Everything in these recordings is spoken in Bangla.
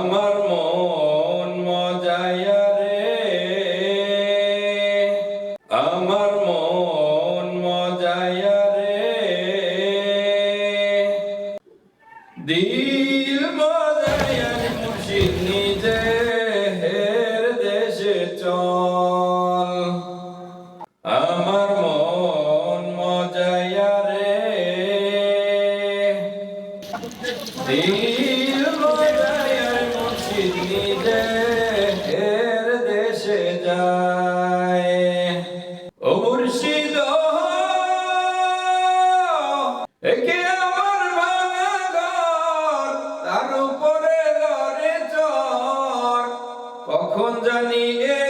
আমার মন মজায়া রে। আমার মন মজায়া রে। দিল মজায়া মুর্শিদ নিজের দেশে চল। আমার মন মজায়া রে। দিল ও মুর্শিদ একে আমার ভাঙা ঘর তার উপরে লড়ে কখন জানি এ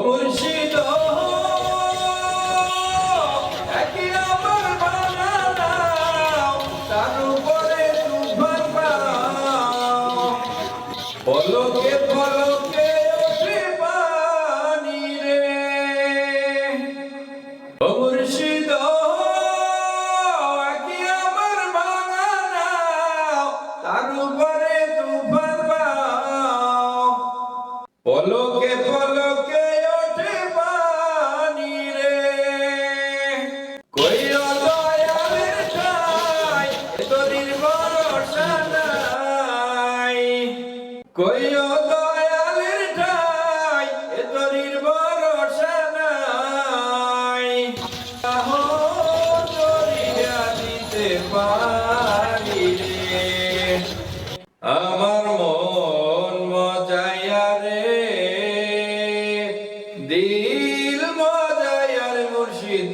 মুর্শিদ পলকে পলকে ওঠে পানি রে। মুর্শিদ একই আমার বানাও তার উপরে কই দয়ালের ঠাই তোরির ভরসা নাই। আহো দিতে আমার দিল মজায়ার মুর্শিদ